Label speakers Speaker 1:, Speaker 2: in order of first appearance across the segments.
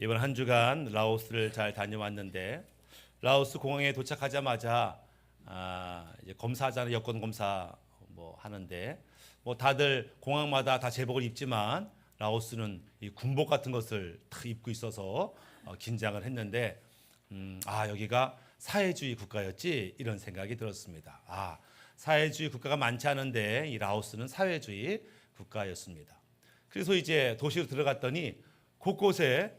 Speaker 1: 이번 한 주간 라오스를 잘 다녀왔는데 라오스 공항에 도착하자마자 아, 이제 검사하잖아요 여권 검사 뭐 하는데 뭐 다들 공항마다 다 제복을 입지만 라오스는 이 군복 같은 것을 다 입고 있어서 어, 긴장을 했는데 음, 아 여기가 사회주의 국가였지 이런 생각이 들었습니다. 아 사회주의 국가가 많지 않은데 이 라오스는 사회주의 국가였습니다. 그래서 이제 도시로 들어갔더니 곳곳에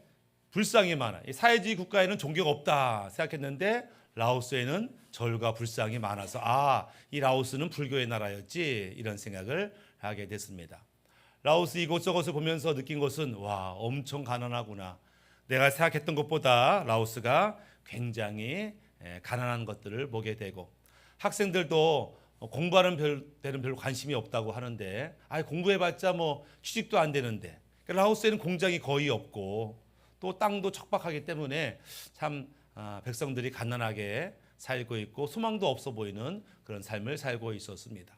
Speaker 1: 불상이 많아. 이 사회주의 국가에는 종교가 없다 생각했는데 라오스에는 절과 불상이 많아서 아, 이 라오스는 불교의 나라였지 이런 생각을 하게 됐습니다. 라오스 이곳저곳을 보면서 느낀 것은 와, 엄청 가난하구나. 내가 생각했던 것보다 라오스가 굉장히 에, 가난한 것들을 보게 되고 학생들도 공부하는 별, 데는 별로 관심이 없다고 하는데 아 공부해봤자 뭐 취직도 안 되는데 라오스에는 공장이 거의 없고 또 땅도 척박하기 때문에 참 아, 백성들이 가난하게 살고 있고 소망도 없어 보이는 그런 삶을 살고 있었습니다.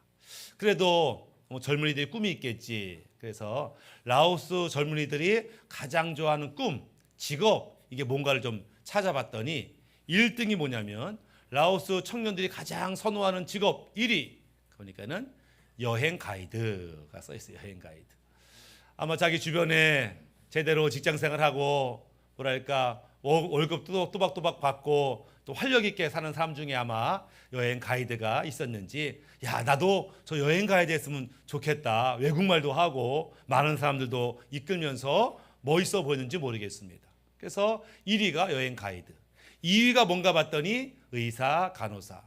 Speaker 1: 그래도 뭐 젊은이들이 꿈이 있겠지. 그래서 라오스 젊은이들이 가장 좋아하는 꿈, 직업 이게 뭔가를 좀 찾아봤더니 1등이 뭐냐면 라오스 청년들이 가장 선호하는 직업 1위. 그러니까는 여행 가이드가 써 있어요. 여행 가이드. 아마 자기 주변에 제대로 직장 생활하고 뭐랄까 월- 월급도 또박또박 받고 또 활력 있게 사는 사람 중에 아마 여행 가이드가 있었는지 야 나도 저 여행 가이드 했으면 좋겠다. 외국말도 하고 많은 사람들도 이끌면서 멋있어 보이는지 모르겠습니다. 그래서 1위가 여행 가이드 2위가 뭔가 봤더니 의사 간호사.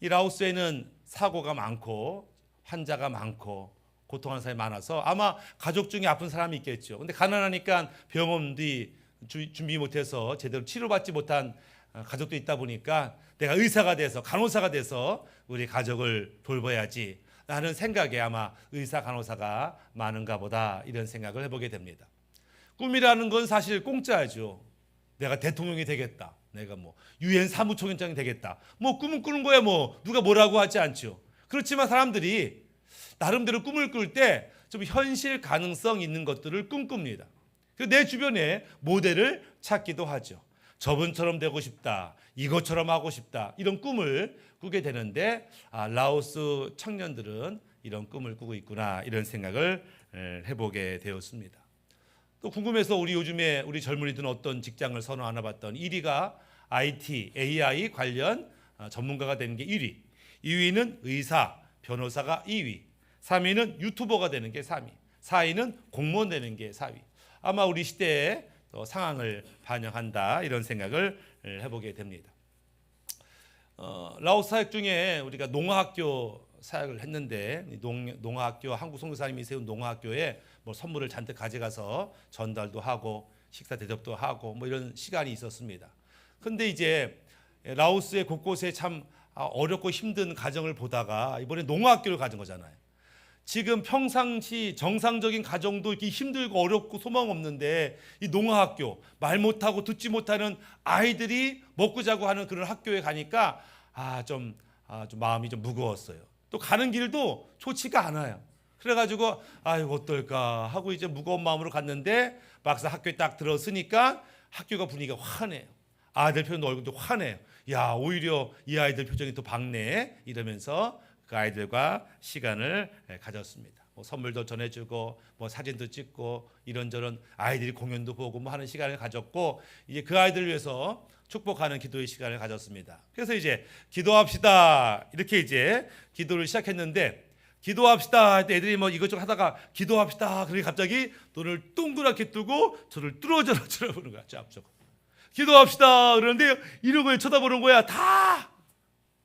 Speaker 1: 이 라오스에는 사고가 많고 환자가 많고 고통하는 사람이 많아서 아마 가족 중에 아픈 사람이 있겠죠. 근데 가난하니까 주- 준비 못해서 제대로 치료받지 못한 어, 가족도 있다 보니까 내가 의사가 돼서 간호사가 돼서 우리 가족을 돌봐야지 라는 생각에 아마 의사 간호사가 많은가 보다 이런 생각을 해보게 됩니다. 꿈이라는 건 사실 공짜죠. 내가 대통령이 되겠다. 내가 뭐 유엔 사무총장이 되겠다. 뭐 꿈은 꾸는 거야 뭐 누가 뭐라고 하지 않죠. 그렇지만 사람들이 나름대로 꿈을 꿀 때 좀 현실 가능성 있는 것들을 꿈꿉니다. 그내 주변에 모델을 찾기도 하죠. 저분처럼 되고 싶다. 이것처럼 하고 싶다. 이런 꿈을 꾸게 되는데 아, 라오스 청년들은 이런 꿈을 꾸고 있구나. 이런 생각을 에, 해보게 되었습니다. 또 궁금해서 우리 요즘에 우리 젊은이들은 어떤 직장을 선호하나 봤더니 1위가 IT, AI 관련 어, 전문가가 되는 게 1위. 2위는 의사, 변호사가 2위. 3위는 유튜버가 되는 게 3위. 4위는 공무원 되는 게 4위. 아마 우리 시대의 또 상황을 반영한다 이런 생각을 해보게 됩니다. 어, 라오스 사역 중에 우리가 농아학교 사역을 했는데 이 농, 농아학교 한국 선교사님이 세운 농아학교에 뭐 선물을 잔뜩 가져가서 전달도 하고 식사 대접도 하고 뭐 이런 시간이 있었습니다. 근데 이제 라오스의 곳곳에 참 아, 어렵고 힘든 가정을 보다가 이번에 농아학교를 가진 거잖아요. 지금 평상시 정상적인 가정도 이렇게 힘들고 어렵고 소망 없는데 이 농아학교 말 못하고 듣지 못하는 아이들이 먹고 자고 하는 그런 학교에 가니까 아좀 아, 좀 마음이 좀 무거웠어요. 또 가는 길도 좋지가 않아요. 그래가지고 아이고 어떨까 하고 이제 무거운 마음으로 갔는데 막상 학교에 딱 들어서니까 학교가 분위기가 환해요. 아이들 표정도 얼굴도 환해요. 야 오히려 이 아이들 표정이 더 밝네 이러면서 그 아이들과 시간을 예, 가졌습니다. 뭐 선물도 전해주고 뭐 사진도 찍고 이런저런 아이들이 공연도 보고 뭐 하는 시간을 가졌고 이제 그 아이들을 위해서 축복하는 기도의 시간을 가졌습니다. 그래서 이제 기도합시다 이렇게 이제 기도를 시작했는데 기도합시다 할 때 애들이 뭐 이것저것 하다가 기도합시다 그러니 갑자기 눈을 동그랗게 뜨고 저를 뚫어져라 쳐다보는 거야 앞쪽으로 기도합시다 그러는데 이러고 쳐다보는 거야 다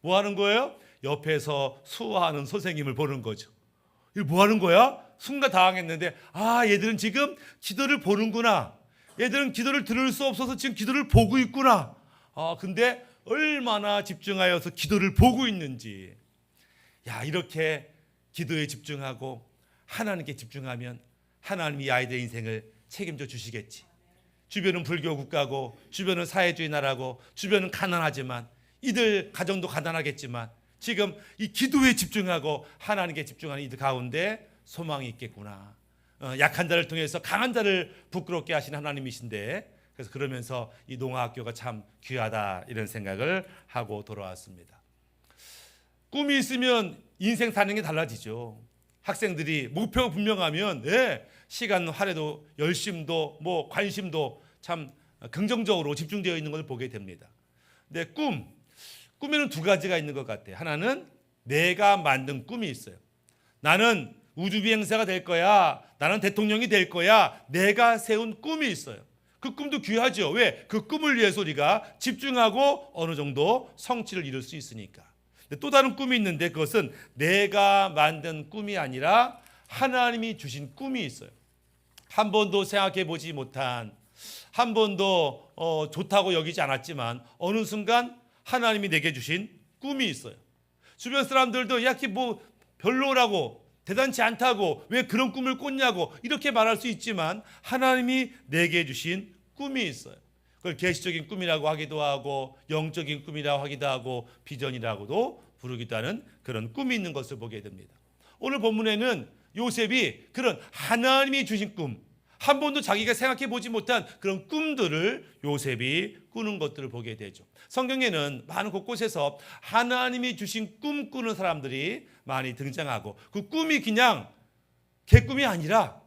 Speaker 1: 뭐 하는 거예요? 옆에서 수화하는 선생님을 보는 거죠. 이거 뭐 하는 거야? 순간 당황했는데 아 얘들은 지금 기도를 보는구나. 얘들은 기도를 들을 수 없어서 지금 기도를 보고 있구나. 아 근데 얼마나 집중하여서 기도를 보고 있는지. 야 이렇게 기도에 집중하고 하나님께 집중하면 하나님이 이 아이들의 인생을 책임져 주시겠지. 주변은 불교 국가고 주변은 사회주의 나라고 주변은 가난하지만 이들 가정도 가난하겠지만 지금 이 기도에 집중하고 하나님께 집중하는 이들 가운데 소망이 있겠구나. 어, 약한 자를 통해서 강한 자를 부끄럽게 하신 하나님이신데 그래서 그러면서 이 농아학교가 참 귀하다 이런 생각을 하고 돌아왔습니다. 꿈이 있으면 인생 사는 게 달라지죠. 학생들이 목표가 분명하면 예, 시간 할애도 열심도 뭐 관심도 참 긍정적으로 집중되어 있는 것을 보게 됩니다. 근데 꿈 꿈에는 두 가지가 있는 것 같아요. 하나는 내가 만든 꿈이 있어요. 나는 우주 비행사가 될 거야. 나는 대통령이 될 거야. 내가 세운 꿈이 있어요. 그 꿈도 귀하죠. 왜? 그 꿈을 위해서 우리가 집중하고 어느 정도 성취를 이룰 수 있으니까. 또 다른 꿈이 있는데 그것은 내가 만든 꿈이 아니라 하나님이 주신 꿈이 있어요. 한 번도 생각해 보지 못한 한 번도 어, 좋다고 여기지 않았지만 어느 순간 하나님이 내게 주신 꿈이 있어요. 주변 사람들도 야키 뭐 별로라고 대단치 않다고 왜 그런 꿈을 꿨냐고 이렇게 말할 수 있지만 하나님이 내게 주신 꿈이 있어요. 그걸 계시적인 꿈이라고 하기도 하고 영적인 꿈이라고 하기도 하고 비전이라고도 부르기도 하는 그런 꿈이 있는 것을 보게 됩니다. 오늘 본문에는 요셉이 그런 하나님이 주신 꿈, 한 번도 자기가 생각해 보지 못한 그런 꿈들을 요셉이 꾸는 것들을 보게 되죠. 성경에는 많은 곳곳에서 하나님이 주신 꿈 꾸는 사람들이 많이 등장하고 그 꿈이 그냥 개꿈이 아니라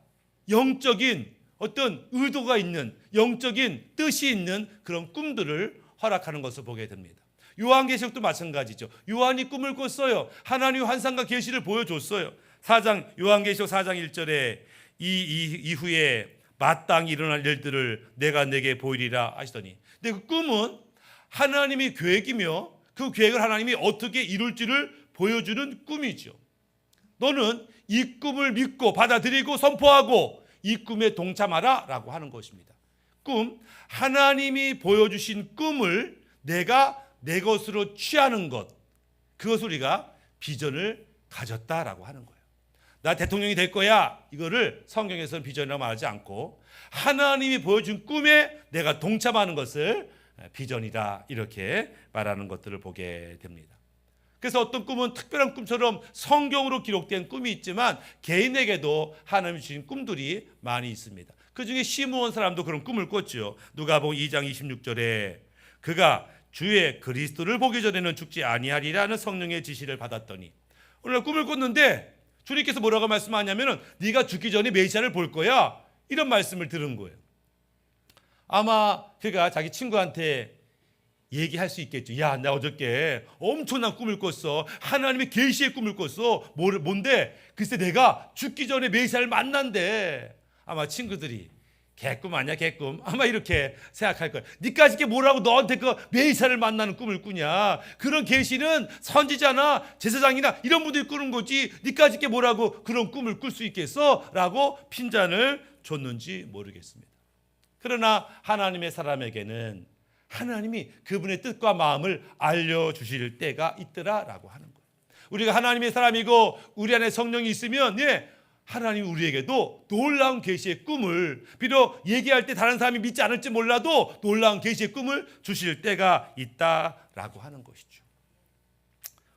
Speaker 1: 영적인 어떤 의도가 있는 영적인 뜻이 있는 그런 꿈들을 허락하는 것을 보게 됩니다. 요한계시록도 마찬가지죠. 요한이 꿈을 꿨어요. 하나님 환상과 계시를 보여줬어요. 4장 요한계시록 4장 1절에 이, 이 이후에 마땅히 일어날 일들을 내가 내게 보이리라 하시더니 근데 그 꿈은 하나님의 계획이며 그 계획을 하나님이 어떻게 이룰지를 보여주는 꿈이죠. 너는 이 꿈을 믿고 받아들이고 선포하고 이 꿈에 동참하라 라고 하는 것입니다. 꿈 하나님이 보여주신 꿈을 내가 내 것으로 취하는 것 그것을 우리가 비전을 가졌다라고 하는 거예요. 나 대통령이 될 거야. 이거를 성경에서는 비전이라고 말하지 않고 하나님이 보여준 꿈에 내가 동참하는 것을 비전이다 이렇게 말하는 것들을 보게 됩니다. 그래서 어떤 꿈은 특별한 꿈처럼 성경으로 기록된 꿈이 있지만 개인에게도 하나님이 주신 꿈들이 많이 있습니다. 그 중에 시므온 사람도 그런 꿈을 꿨죠. 누가복음 2장 26절에 그가 주의 그리스도를 보기 전에는 죽지 아니하리라는 성령의 지시를 받았더니 오늘 꿈을 꿨는데 주님께서 뭐라고 말씀하냐면은 네가 죽기 전에 메시아를 볼 거야. 이런 말씀을 들은 거예요. 아마 그가 자기 친구한테 얘기할 수 있겠죠. 야, 나 어저께 엄청난 꿈을 꿨어. 하나님의 계시의 꿈을 꿨어. 뭘 뭔데? 글쎄 내가 죽기 전에 메시아를 만난대. 아마 친구들이 개꿈 아니야 개꿈 아마 이렇게 생각할 거야. 니까지 게 뭐라고 너한테 그 메시아를 만나는 꿈을 꾸냐? 그런 계시는 선지자나 제사장이나 이런 분들이 꾸는 거지. 니까지 게 뭐라고 그런 꿈을 꿀 수 있겠어?라고 핀잔을 줬는지 모르겠습니다. 그러나 하나님의 사람에게는 하나님이 그분의 뜻과 마음을 알려주실 때가 있더라라고 하는 거예요. 우리가 하나님의 사람이고 우리 안에 성령이 있으면 예, 하나님 우리에게도 놀라운 계시의 꿈을 비록 얘기할 때 다른 사람이 믿지 않을지 몰라도 놀라운 계시의 꿈을 주실 때가 있다라고 하는 것이죠.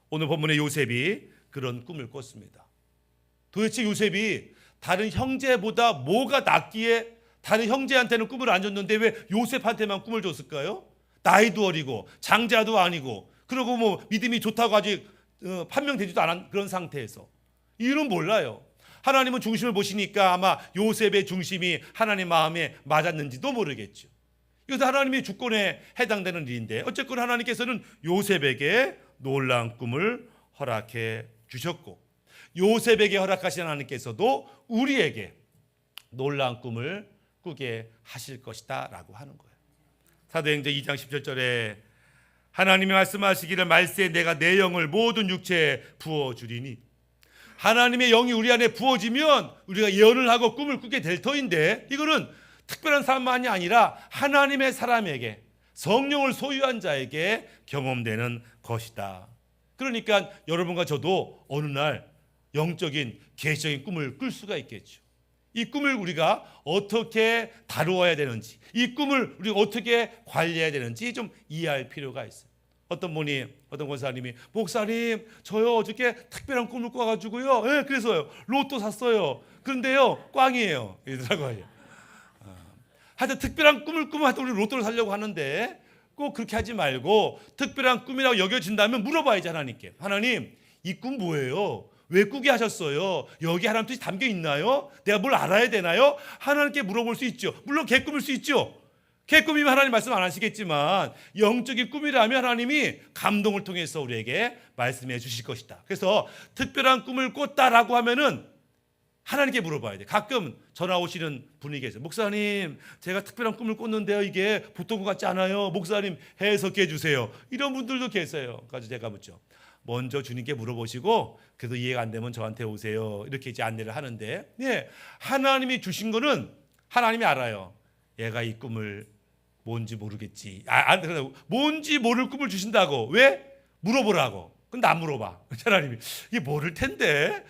Speaker 1: 오늘 본문의 요셉이 그런 꿈을 꿨습니다. 도대체 요셉이 다른 형제보다 뭐가 낫기에 다른 형제한테는 꿈을 안 줬는데 왜 요셉한테만 꿈을 줬을까요? 나이도 어리고 장자도 아니고 그리고 뭐 믿음이 좋다고 아직 어, 판명되지도 않은 그런 상태에서 이유는 몰라요. 하나님은 중심을 보시니까 아마 요셉의 중심이 하나님 마음에 맞았는지도 모르겠죠. 이것도 하나님의 주권에 해당되는 일인데 어쨌건 하나님께서는 요셉에게 놀라운 꿈을 허락해 주셨고 요셉에게 허락하신 하나님께서도 우리에게 놀라운 꿈을 꾸게 하실 것이다라고 하는 거예요. 사도행전 2장 17절에 하나님이 말씀하시기를 말세 내가 내 영을 모든 육체에 부어 주리니 하나님의 영이 우리 안에 부어지면 우리가 예언을 하고 꿈을 꾸게 될 터인데 이거는 특별한 사람만이 아니라 하나님의 사람에게 성령을 소유한 자에게 경험되는 것이다. 그러니까 여러분과 저도 어느 날 영적인 계시적인 꿈을 꿀 수가 있겠죠. 이 꿈을 우리가 어떻게 다루어야 되는지, 이 꿈을 우리가 어떻게 관리해야 되는지 좀 이해할 필요가 있어요. 어떤 분이 어떤 권사님이 목사님 저요 어저께 특별한 꿈을 꿔가지고요. 예, 그래서요 로또 샀어요. 그런데요 꽝이에요. 이러더라고요. 어. 하여튼 특별한 꿈을 꾸면 하여튼 우리 로또를 살려고 하는데 꼭 그렇게 하지 말고 특별한 꿈이라고 여겨진다면 물어봐야지 하나님께. 하나님, 이 꿈 뭐예요? 왜 꾸게 하셨어요? 여기 하나님 뜻이 담겨 있나요? 내가 뭘 알아야 되나요? 하나님께 물어볼 수 있죠. 물론 개꿈일 수 있죠. 개꿈이면 하나님 말씀 안 하시겠지만 영적인 꿈이라면 하나님이 감동을 통해서 우리에게 말씀해 주실 것이다. 그래서 특별한 꿈을 꿨다라고 하면은 하나님께 물어봐야 돼. 가끔 전화 오시는 분이 계세요. 목사님, 제가 특별한 꿈을 꿨는데요. 이게 보통 것 같지 않아요. 목사님, 해석해 주세요. 이런 분들도 계세요. 그래서 제가 묻죠. 먼저 주님께 물어보시고 그래도 이해가 안 되면 저한테 오세요. 이렇게 이제 안내를 하는데, 예, 하나님이 주신 거는 하나님이 알아요. 얘가 이 꿈을 뭔지 모르겠지. 아, 안, 그래. 뭔지 모를 꿈을 주신다고. 왜? 물어보라고. 근데 안 물어봐. 하나님이 이게 모를 텐데.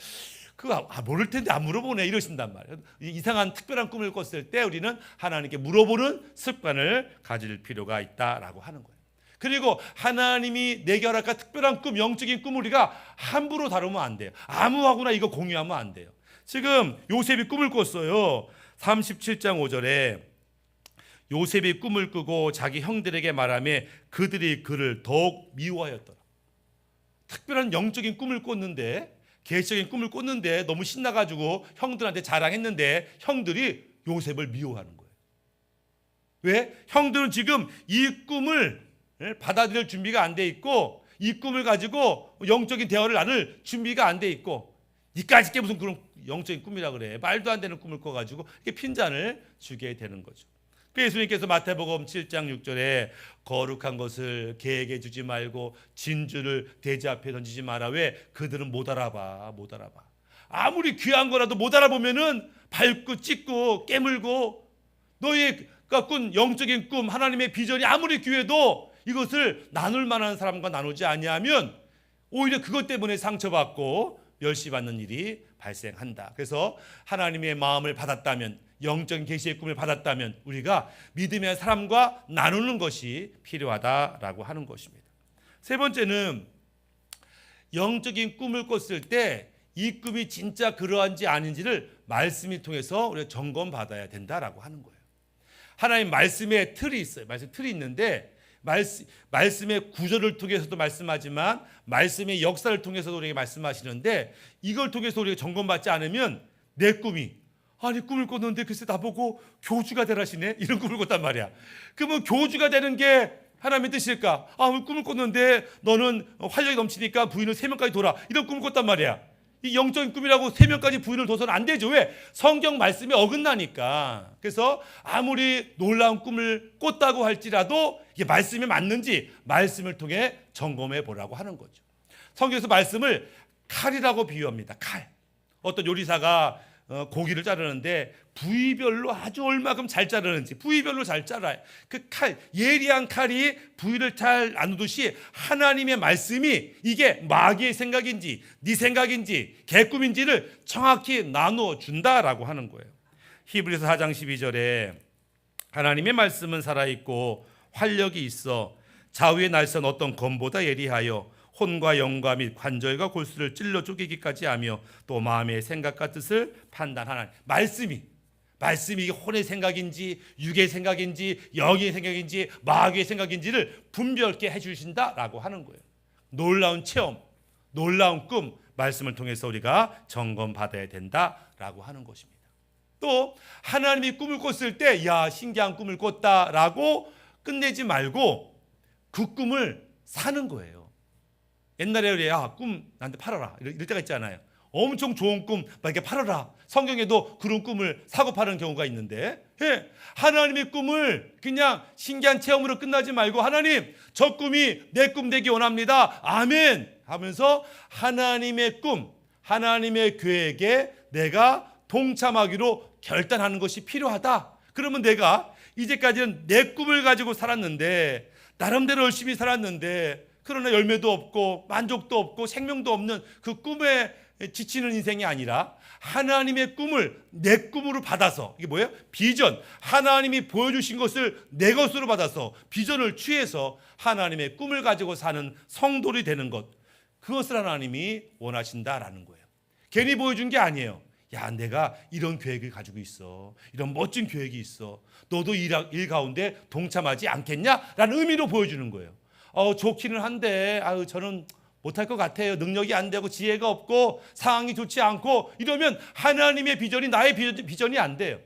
Speaker 1: 그거 아, 모를 텐데 안 물어보네 이러신단 말이에요. 이- 이상한 특별한 꿈을 꿨을 때 우리는 하나님께 물어보는 습관을 가질 필요가 있다라고 하는 거예요. 그리고 하나님이 내게 허락한 특별한 꿈, 영적인 꿈을 우리가 함부로 다루면 안 돼요. 아무하고나 이거 공유하면 안 돼요. 지금 요셉이 꿈을 꿨어요. 37장 5절에 요셉이 꿈을 꾸고 자기 형들에게 말하며 그들이 그를 더욱 미워하였더라. 특별한 영적인 꿈을 꿨는데 계시적인 꿈을 꿨는데 너무 신나가지고 형들한테 자랑했는데 형들이 요셉을 미워하는 거예요. 왜? 형들은 지금 이 꿈을 예, 받아들일 준비가 안 돼 있고 이 꿈을 가지고 영적인 대화를 나눌 준비가 안 돼 있고 니까지 게 무슨 그런 영적인 꿈이라 그래 말도 안 되는 꿈을 꿔가지고 이게 핀잔을 주게 되는 거죠. 그래서 예수님께서 마태복음 7장 6절에 거룩한 것을 개에게 주지 말고 진주를 돼지 앞에 던지지 마라. 왜? 그들은 못 알아봐. 못 알아봐. 아무리 귀한 거라도 못 알아보면은 밟고 찢고 깨물고 너의 꾼 영적인 꿈 하나님의 비전이 아무리 귀해도 이것을 나눌 만한 사람과 나누지 아니하면 오히려 그것 때문에 상처받고 멸시받는 일이 발생한다. 그래서 하나님의 마음을 받았다면 영적인 계시의 꿈을 받았다면 우리가 믿음의 사람과 나누는 것이 필요하다라고 하는 것입니다. 세 번째는 영적인 꿈을 꿨을 때 이 꿈이 진짜 그러한지 아닌지를 말씀이 통해서 우리가 점검 받아야 된다라고 하는 거예요. 하나님 말씀의 틀이 있어요. 말씀 틀이 있는데 말씀, 말씀 의 구절을 통해서도 말씀하지만 말씀의 역사를 통해서도 우리에게 말씀하시는데 이걸 통해서 우리가 점검받지 않으면 내 꿈이 아니 꿈을 꿨는데 글쎄 나보고 교주가 되라시네 이런 꿈을 꿨단 말이야. 그러면 교주가 되는 게 하나님의 뜻일까? 아 꿈을 꿨는데 너는 활력이 넘치니까 부인을 세 명까지 돌아 이런 꿈을 꿨단 말이야. 이 영적인 꿈이라고 세 명까지 부인을 둬서는 안 되죠. 왜? 성경 말씀이 어긋나니까. 그래서 아무리 놀라운 꿈을 꿨다고 할지라도 이게 말씀이 맞는지 말씀을 통해 점검해 보라고 하는 거죠. 성경에서 말씀을 칼이라고 비유합니다. 칼. 어떤 요리사가 어, 고기를 자르는데 부위별로 아주 얼마큼 잘 자르는지 부위별로 잘 잘라요. 그 칼, 예리한 칼이 부위를 잘 나누듯이 하나님의 말씀이 이게 마귀의 생각인지 네 생각인지 개꿈인지를 정확히 나누어 준다라고 하는 거예요. 히브리서 4장 12절에 하나님의 말씀은 살아 있고 활력이 있어 좌우의 날선 어떤 검보다 예리하여 혼과 영과 및 관절과 골수를 찔러 쪼개기까지 하며 또 마음의 생각과 뜻을 판단하는 말씀이 말씀이 혼의 생각인지 육의 생각인지 영의 생각인지 마귀의 생각인지를 분별케 해주신다라고 하는 거예요. 놀라운 체험, 놀라운 꿈 말씀을 통해서 우리가 점검 받아야 된다라고 하는 것입니다. 또 하나님이 꿈을 꿨을 때 야 신기한 꿈을 꿨다라고 끝내지 말고 그 꿈을 사는 거예요. 옛날에 그래 야꿈 나한테 팔아라 이럴, 이럴 때가 있잖아요. 엄청 좋은 꿈 막 이렇게 팔아라. 성경에도 그런 꿈을 사고 파는 경우가 있는데 예, 하나님의 꿈을 그냥 신기한 체험으로 끝나지 말고 하나님 저 꿈이 내 꿈 되기 원합니다. 아멘 하면서 하나님의 꿈, 하나님의 계획에 내가 동참하기로 결단하는 것이 필요하다. 그러면 내가 이제까지는 내 꿈을 가지고 살았는데 나름대로 열심히 살았는데 그러나 열매도 없고 만족도 없고 생명도 없는 그 꿈에 지치는 인생이 아니라 하나님의 꿈을 내 꿈으로 받아서 이게 뭐예요? 비전. 하나님이 보여주신 것을 내 것으로 받아서 비전을 취해서 하나님의 꿈을 가지고 사는 성도리 되는 것. 그것을 하나님이 원하신다라는 거예요. 괜히 보여준 게 아니에요. 야, 내가 이런 계획을 가지고 있어. 이런 멋진 계획이 있어. 너도 일, 일 가운데 동참하지 않겠냐? 라는 의미로 보여주는 거예요. 어, 좋기는 한데, 아유, 저는 못할 것 같아요. 능력이 안 되고 지혜가 없고 상황이 좋지 않고 이러면 하나님의 비전이 나의 비전- 비전이 안 돼요.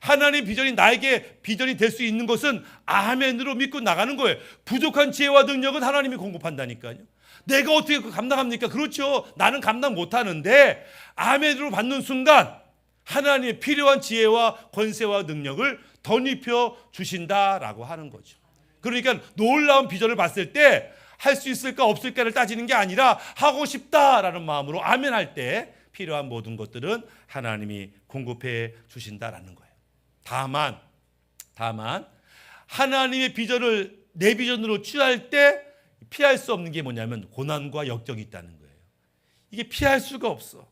Speaker 1: 하나님의 비전이 나에게 비전이 될 수 있는 것은 아멘으로 믿고 나가는 거예요. 부족한 지혜와 능력은 하나님이 공급한다니까요. 내가 어떻게 그거 감당합니까? 그렇죠. 나는 감당 못 하는데 아멘으로 받는 순간 하나님의 필요한 지혜와 권세와 능력을 덧입혀 주신다라고 하는 거죠. 그러니까 놀라운 비전을 봤을 때 할 수 있을까 없을까를 따지는 게 아니라 하고 싶다라는 마음으로 아멘 할 때 필요한 모든 것들은 하나님이 공급해 주신다라는 거예요. 다만 다만 하나님의 비전을 내 비전으로 취할 때 피할 수 없는 게 뭐냐면 고난과 역경이 있다는 거예요. 이게 피할 수가 없어.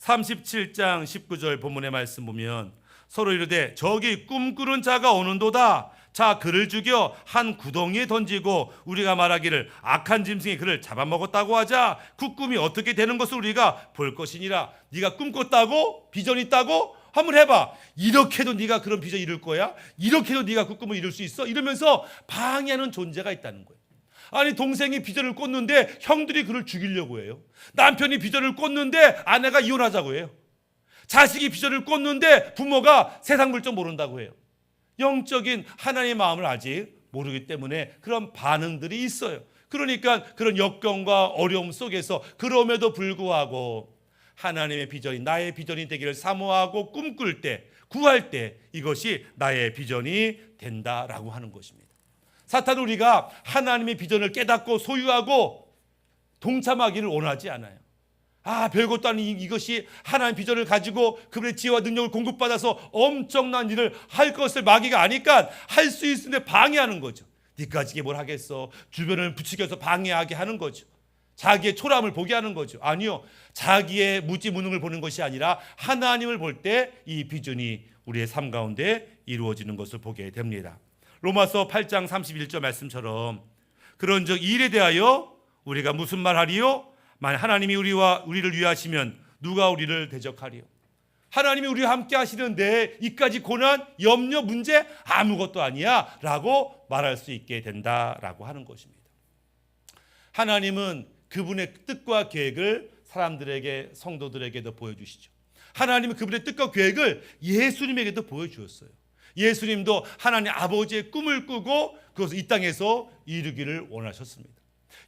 Speaker 1: 37장 19절 본문의 말씀 보면 서로 이르되 저기 꿈꾸는 자가 오는도다. 자 그를 죽여 한 구덩이에 던지고 우리가 말하기를 악한 짐승이 그를 잡아먹었다고 하자 그 꿈이 어떻게 되는 것을 우리가 볼 것이니라. 네가 꿈꿨다고 비전 있다고 한번 해봐. 이렇게도 네가 그런 비전 이룰 거야? 이렇게도 네가 그 꿈을 이룰 수 있어? 이러면서 방해하는 존재가 있다는 거예요. 아니 동생이 비전을 꽂는데 형들이 그를 죽이려고 해요. 남편이 비전을 꽂는데 아내가 이혼하자고 해요. 자식이 비전을 꽂는데 부모가 세상 물정 모른다고 해요. 영적인 하나님의 마음을 아직 모르기 때문에 그런 반응들이 있어요. 그러니까 그런 역경과 어려움 속에서 그럼에도 불구하고 하나님의 비전이 나의 비전이 되기를 사모하고 꿈꿀 때 구할 때 이것이 나의 비전이 된다라고 하는 것입니다. 사탄은 우리가 하나님의 비전을 깨닫고 소유하고 동참하기를 원하지 않아요. 아, 별것도 아닌 이- 이것이 하나님 비전을 가지고 그분의 지혜와 능력을 공급받아서 엄청난 일을 할 것을 마귀가 아니까 할 수 있는데 방해하는 거죠. 니까지 이게 뭘 하겠어. 주변을 부추겨서 방해하게 하는 거죠. 자기의 초람을 보게 하는 거죠. 아니요. 자기의 무지무능을 보는 것이 아니라 하나님을 볼 때 이 비전이 우리의 삶 가운데 이루어지는 것을 보게 됩니다. 로마서 8장 31절 말씀처럼 그런즉 이 일에 대하여 우리가 무슨 말 하리요? 만약 하나님이 우리와 우리를 위하시면 누가 우리를 대적하리요? 하나님이 우리와 함께 하시는데 이까지 고난, 염려, 문제 아무것도 아니야라고 말할 수 있게 된다라고 하는 것입니다. 하나님은 그분의 뜻과 계획을 사람들에게 성도들에게도 보여주시죠. 하나님은 그분의 뜻과 계획을 예수님에게도 보여주었어요. 예수님도 하나님 아버지의 꿈을 꾸고 그것을 이 땅에서 이루기를 원하셨습니다.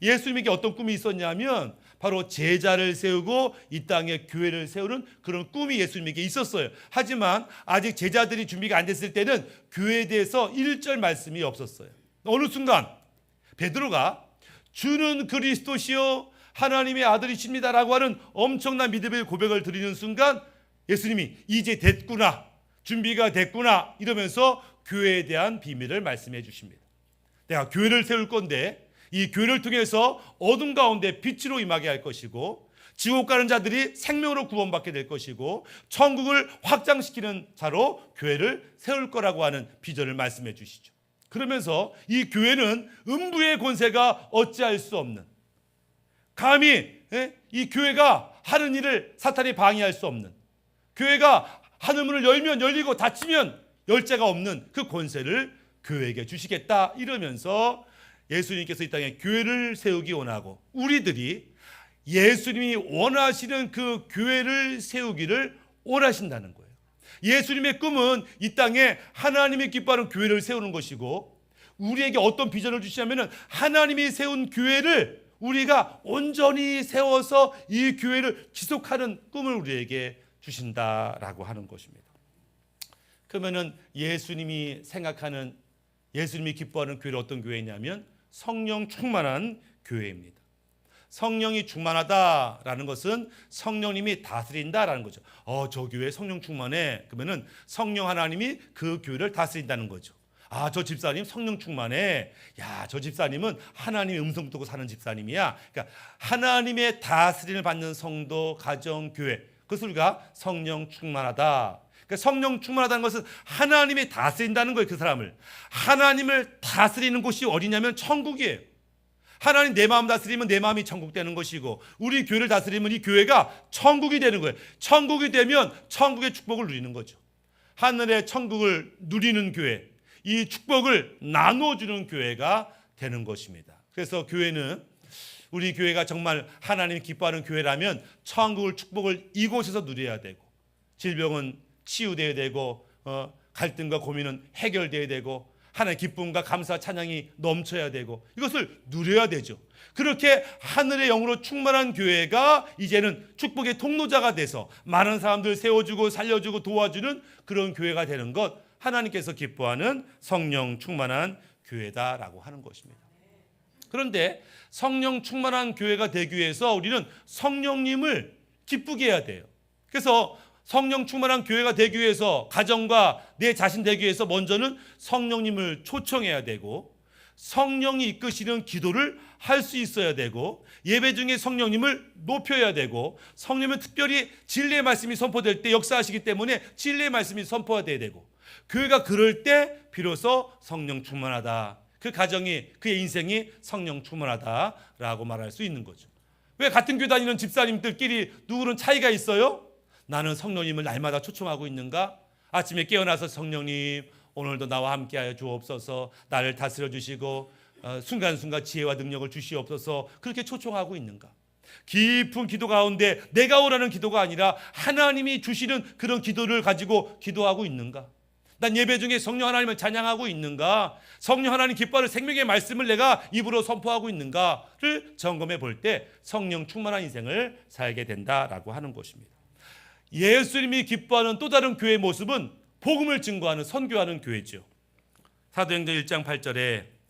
Speaker 1: 예수님에게 어떤 꿈이 있었냐면 바로 제자를 세우고 이 땅에 교회를 세우는 그런 꿈이 예수님에게 있었어요. 하지만 아직 제자들이 준비가 안 됐을 때는 교회에 대해서 1절 말씀이 없었어요. 어느 순간 베드로가 주는 그리스도시요 하나님의 아들이십니다라고 하는 엄청난 믿음의 고백을 드리는 순간 예수님이 이제 됐구나 준비가 됐구나 이러면서 교회에 대한 비밀을 말씀해 주십니다. 내가 교회를 세울 건데 이 교회를 통해서 어둠 가운데 빛으로 임하게 할 것이고 지옥 가는 자들이 생명으로 구원받게 될 것이고 천국을 확장시키는 자로 교회를 세울 거라고 하는 비전을 말씀해 주시죠. 그러면서 이 교회는 음부의 권세가 어찌할 수 없는 감히 예? 이 교회가 하는 일을 사탄이 방해할 수 없는 교회가 하늘 문을 열면 열리고 닫히면 열쇠가 없는 그 권세를 교회에게 주시겠다 이러면서 예수님께서 이 땅에 교회를 세우기 원하고 우리들이 예수님이 원하시는 그 교회를 세우기를 원하신다는 거예요. 예수님의 꿈은 이 땅에 하나님이 기뻐하는 교회를 세우는 것이고 우리에게 어떤 비전을 주시냐면은 하나님이 세운 교회를 우리가 온전히 세워서 이 교회를 지속하는 꿈을 우리에게 주신다라고 하는 것입니다. 그러면은 예수님이 생각하는 예수님이 기뻐하는 교회는 어떤 교회냐면 성령 충만한 교회입니다. 성령이 충만하다라는 것은 성령님이 다스린다라는 거죠. 어, 저 교회 성령 충만해. 그러면은 성령 하나님이 그 교회를 다스린다는 거죠. 아, 저 집사님 성령 충만해. 야, 저 집사님은 하나님의 음성 듣고 사는 집사님이야. 그러니까 하나님의 다스림을 받는 성도, 가정, 교회. 그것을 우리가 성령 충만하다. 그러니까 성령 충만하다는 것은 하나님이 다스린다는 거예요, 그 사람을. 하나님을 다스리는 곳이 어디냐면 천국이에요. 하나님 내 마음 다스리면 내 마음이 천국 되는 것이고 우리 교회를 다스리면 이 교회가 천국이 되는 거예요. 천국이 되면 천국의 축복을 누리는 거죠. 하늘의 천국을 누리는 교회, 이 축복을 나눠주는 교회가 되는 것입니다. 그래서 교회는 우리 교회가 정말 하나님이 기뻐하는 교회라면 천국을 축복을 이곳에서 누려야 되고 질병은 치유되어야 되고 어, 갈등과 고민은 해결되어야 되고 하나의 기쁨과 감사 찬양이 넘쳐야 되고 이것을 누려야 되죠. 그렇게 하늘의 영으로 충만한 교회가 이제는 축복의 통로자가 돼서 많은 사람들 세워주고 살려주고 도와주는 그런 교회가 되는 것 하나님께서 기뻐하는 성령 충만한 교회다라고 하는 것입니다. 그런데 성령 충만한 교회가 되기 위해서 우리는 성령님을 기쁘게 해야 돼요. 그래서 성령 충만한 교회가 되기 위해서 가정과 내 자신 되기 위해서 먼저는 성령님을 초청해야 되고 성령이 이끄시는 기도를 할 수 있어야 되고 예배 중에 성령님을 높여야 되고 성령은 특별히 진리의 말씀이 선포될 때 역사하시기 때문에 진리의 말씀이 선포돼야 되고 교회가 그럴 때 비로소 성령 충만하다. 그 가정이 그의 인생이 성령 충만하다라고 말할 수 있는 거죠. 왜 같은 교회 다니는 집사님들끼리 누구는 차이가 있어요? 나는 성령님을 날마다 초청하고 있는가? 아침에 깨어나서 성령님 오늘도 나와 함께하여 주옵소서 나를 다스려 주시고 어, 순간순간 지혜와 능력을 주시옵소서 그렇게 초청하고 있는가? 깊은 기도 가운데 내가 오라는 기도가 아니라 하나님이 주시는 그런 기도를 가지고 기도하고 있는가? 난 예배 중에 성령 하나님을 찬양하고 있는가? 성령 하나님 기뻐하는 생명의 말씀을 내가 입으로 선포하고 있는가를 점검해 볼 때 성령 충만한 인생을 살게 된다라고 하는 것입니다. 예수님이 기뻐하는 또 다른 교회의 모습은 복음을 증거하는 선교하는 교회죠. 사도행전 1장 8절에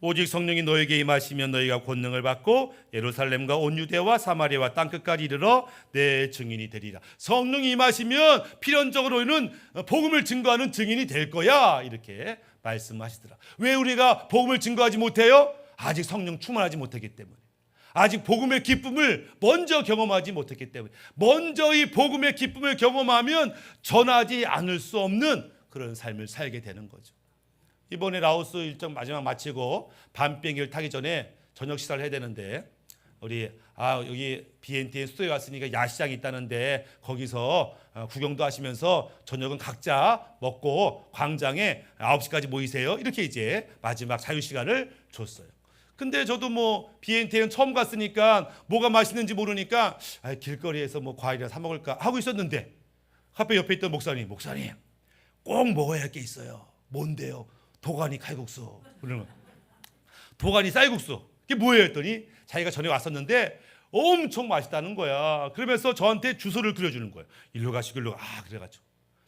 Speaker 1: 오직 성령이 너에게 임하시면 너희가 권능을 받고 예루살렘과 온 유대와 사마리아와 땅 끝까지 이르러 내 증인이 되리라. 성령이 임하시면 필연적으로 는 복음을 증거하는 증인이 될 거야. 이렇게 말씀하시더라. 왜 우리가 복음을 증거하지 못해요? 아직 성령 충만하지 못했기 때문에. 아직 복음의 기쁨을 먼저 경험하지 못했기 때문에 먼저 이 복음의 기쁨을 경험하면 전하지 않을 수 없는 그런 삶을 살게 되는 거죠. 이번에 라오스 일정 마지막 마치고 밤 비행기를 타기 전에 저녁 식사를 해야 되는데 우리 아 여기 BNT에 수도에 왔으니까 야시장이 있다는데 거기서 어, 구경도 하시면서 저녁은 각자 먹고 광장에 9시까지 모이세요. 이렇게 이제 마지막 자유 시간을 줬어요. 근데 저도 뭐 BNT는 처음 갔으니까 뭐가 맛있는지 모르니까 아, 길거리에서 뭐 과일이나 사 먹을까 하고 있었는데 카페 옆에 있던 목사님, 목사님 꼭 먹어야 할 게 있어요. 뭔데요? 도가니 칼국수. 그러면 도가니 쌀국수. 이게 뭐예요? 했더니 자기가 전에 왔었는데 엄청 맛있다는 거야. 그러면서 저한테 주소를 그려주는 거예요. 일로 가시고 일로 가. 아 그래가지고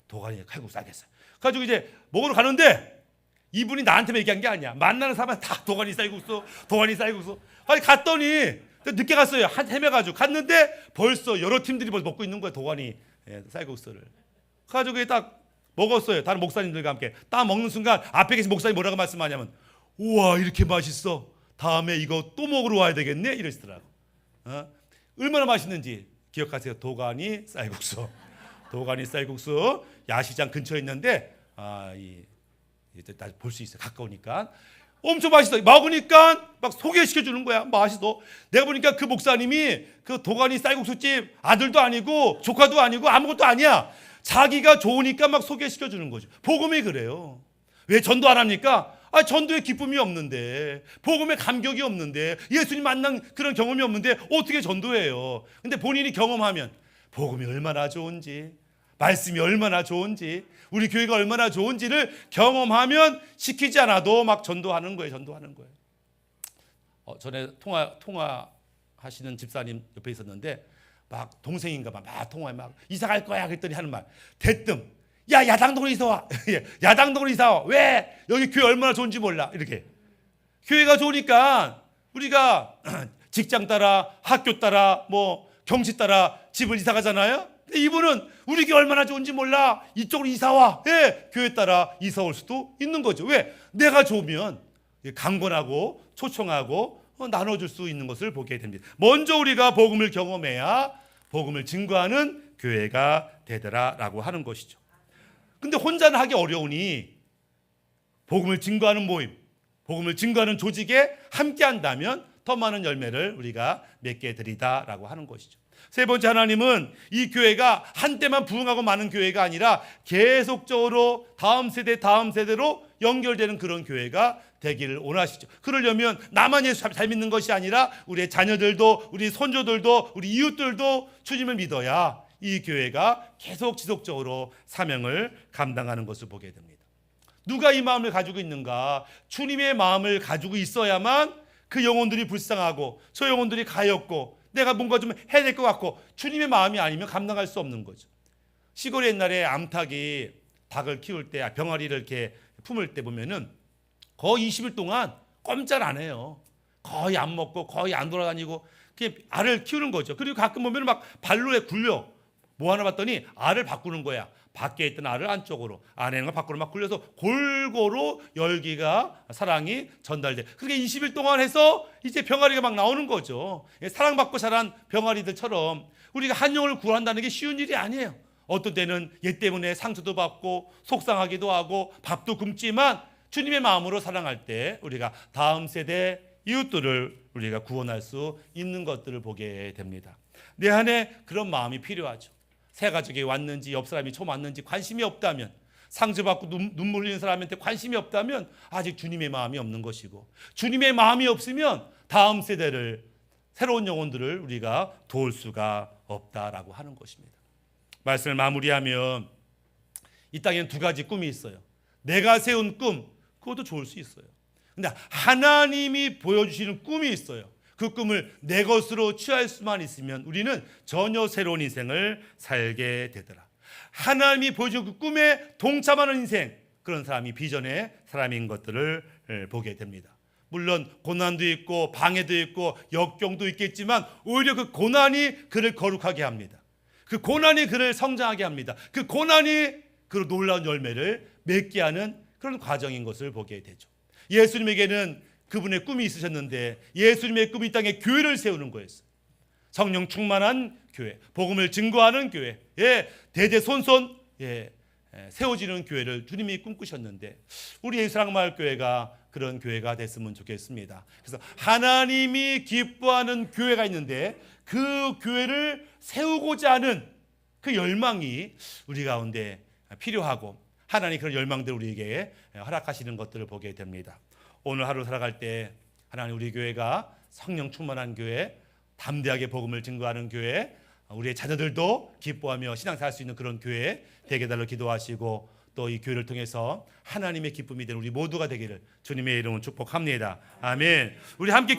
Speaker 1: 도가니 칼국수 알겠어요. 가지고 이제 먹으러 가는데 이분이 나한테만 얘기한 게 아니야. 만나는 사람은 다 도가니 쌀국수, 도가니 쌀국수. 아니 갔더니 늦게 갔어요. 한 헤매가지고 갔는데 벌써 여러 팀들이 벌써 먹고 있는 거야 도가니 예, 쌀국수를. 가지고 그게 딱 먹었어요. 다른 목사님들과 함께 딱 먹는 순간 앞에 계신 목사님 뭐라고 말씀하냐면 우와 이렇게 맛있어. 다음에 이거 또 먹으러 와야 되겠네 이러시더라고. 어? 얼마나 맛있는지 기억하세요. 도가니 쌀국수. 도가니 쌀국수 야시장 근처에 있는데 아 이 이제 볼수 있어 요 가까우니까 엄청 맛있어. 먹으니까 막 소개시켜 주는 거야. 맛있어. 내가 보니까 그 목사님이 그 도가니 쌀국수집 아들도 아니고 조카도 아니고 아무것도 아니야. 자기가 좋으니까 막 소개시켜 주는 거죠. 복음이 그래요. 왜 전도 안 합니까? 아, 전도에 기쁨이 없는데, 복음에 감격이 없는데, 예수님 만난 그런 경험이 없는데, 어떻게 전도해요? 근데 본인이 경험하면, 복음이 얼마나 좋은지, 말씀이 얼마나 좋은지, 우리 교회가 얼마나 좋은지를 경험하면 시키지 않아도 막 전도하는 거예요, 전도하는 거예요. 어, 전에 통화, 통화하시는 집사님 옆에 있었는데, 막 동생인가 봐. 막 통화에 막 이사 갈 거야 그랬더니 하는 말. 대뜸. 야 야당동으로 이사 와. 야당동으로 이사 와. 왜? 여기 교회 얼마나 좋은지 몰라. 이렇게. 교회가 좋으니까 우리가 직장 따라 학교 따라 뭐 경치 따라 집을 이사 가잖아요. 이분은 우리 교회 얼마나 좋은지 몰라. 이쪽으로 이사 와. 예. 교회 따라 이사 올 수도 있는 거죠. 왜? 내가 좋으면 강권하고 초청하고 어, 나눠줄 수 있는 것을 보게 됩니다. 먼저 우리가 복음을 경험해야 복음을 증거하는 교회가 되더라라고 하는 것이죠. 근데 혼자는 하기 어려우니 복음을 증거하는 모임, 복음을 증거하는 조직에 함께 한다면 더 많은 열매를 우리가 맺게 되리다라고 하는 것이죠. 세 번째 하나님은 이 교회가 한때만 부흥하고 많은 교회가 아니라 계속적으로 다음 세대 다음 세대로 연결되는 그런 교회가 되기를 원하시죠. 그러려면 나만 예수 잘 믿는 것이 아니라 우리의 자녀들도 우리 손조들도 우리 이웃들도 주님을 믿어야 이 교회가 계속 지속적으로 사명을 감당하는 것을 보게 됩니다. 누가 이 마음을 가지고 있는가? 주님의 마음을 가지고 있어야만 그 영혼들이 불쌍하고 저 영혼들이 가엾고 내가 뭔가 좀 해야 될 것 같고 주님의 마음이 아니면 감당할 수 없는 거죠. 시골 옛날에 암탉이 닭을 키울 때 병아리를 이렇게 품을 때 보면은 거의 20일 동안 꼼짝 안 해요. 거의 안 먹고 거의 안 돌아다니고 그게 알을 키우는 거죠. 그리고 가끔 보면 막 발로에 굴려. 뭐 하나 봤더니 알을 바꾸는 거야. 밖에 있던 알을 안쪽으로 안에 있는 걸 밖으로 막 굴려서 골고루 열기가 사랑이 전달돼. 그게 20일 동안 해서 이제 병아리가 막 나오는 거죠. 예, 사랑받고 자란 병아리들처럼 우리가 한 영혼을 구한다는 게 쉬운 일이 아니에요. 어떤 때는 얘 때문에 상처도 받고 속상하기도 하고 밥도 굶지만 주님의 마음으로 사랑할 때 우리가 다음 세대 이웃들을 우리가 구원할 수 있는 것들을 보게 됩니다. 내 안에 그런 마음이 필요하죠. 새 가족이 왔는지 옆 사람이 처음 왔는지 관심이 없다면 상처받고 눈, 눈물 흘리는 사람한테 관심이 없다면 아직 주님의 마음이 없는 것이고 주님의 마음이 없으면 다음 세대를 새로운 영혼들을 우리가 도울 수가 없다라고 하는 것입니다. 말씀을 마무리하면 이 땅에는 두 가지 꿈이 있어요. 내가 세운 꿈, 그것도 좋을 수 있어요. 근데 하나님이 보여주시는 꿈이 있어요. 그 꿈을 내 것으로 취할 수만 있으면 우리는 전혀 새로운 인생을 살게 되더라. 하나님이 보여준 그 꿈에 동참하는 인생, 그런 사람이 비전의 사람인 것들을 예, 보게 됩니다. 물론 고난도 있고 방해도 있고 역경도 있겠지만 오히려 그 고난이 그를 거룩하게 합니다. 그 고난이 그를 성장하게 합니다. 그 고난이 그 놀라운 열매를 맺게 하는 그런 과정인 것을 보게 되죠. 예수님에게는 그분의 꿈이 있으셨는데 예수님의 꿈이 이 땅에 교회를 세우는 거였어요. 성령 충만한 교회, 복음을 증거하는 교회, 예, 대대손손 예, 예, 세워지는 교회를 주님이 꿈꾸셨는데 우리 예수랑마을 교회가 그런 교회가 됐으면 좋겠습니다. 그래서 하나님이 기뻐하는 교회가 있는데 그 교회를 세우고자 하는 그 열망이 우리 가운데 필요하고 하나님 그런 열망들 우리에게 허락하시는 것들을 보게 됩니다. 오늘 하루 살아갈 때 하나님 우리 교회가 성령 충만한 교회, 담대하게 복음을 증거하는 교회, 우리의 자녀들도 기뻐하며 신앙 살 수 있는 그런 교회 되게 달라 기도하시고 또 이 교회를 통해서 하나님의 기쁨이 되는 우리 모두가 되기를 주님의 이름으로 축복합니다. 아멘. 우리 함께